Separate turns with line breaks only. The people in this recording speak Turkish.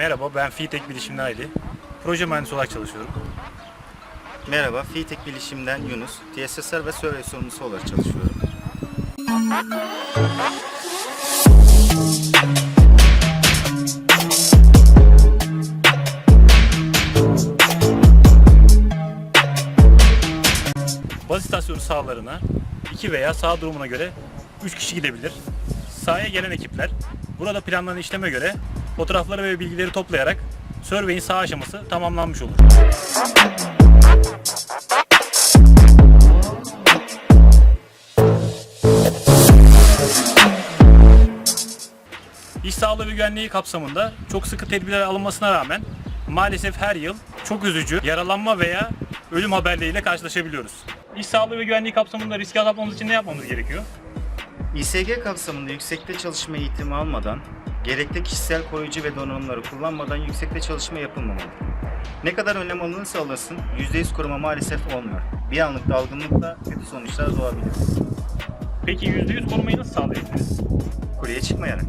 Merhaba, ben Fitek Bilişimli Ali. Proje mühendisi olarak çalışıyorum.
Merhaba, Fitek Bilişim'den Yunus. TSSR ve Survey sorumlusu olarak çalışıyorum.
Baz istasyonu sahalarına 2 veya saha durumuna göre 3 kişi gidebilir. Sahaya gelen ekipler burada planlanan işleme göre fotoğrafları ve bilgileri toplayarak survey'in saha aşaması tamamlanmış olur. İş sağlığı ve güvenliği kapsamında çok sıkı tedbirler alınmasına rağmen maalesef her yıl çok üzücü yaralanma veya ölüm haberleriyle karşılaşabiliyoruz. İş sağlığı ve güvenliği kapsamında riske azaltmamız için ne yapmamız gerekiyor?
İSG kapsamında yüksekte çalışma eğitimi almadan, gerekli kişisel koruyucu ve donanımları kullanmadan yüksekte çalışma yapılmamalı. Ne kadar önlem alınırsa alınsın, %100 koruma maalesef olmuyor. Bir anlık dalgınlıkla kötü sonuçlar doğabilir.
Peki %100 korumayı nasıl sağlayabiliriz?
Kuleye çıkmayarak.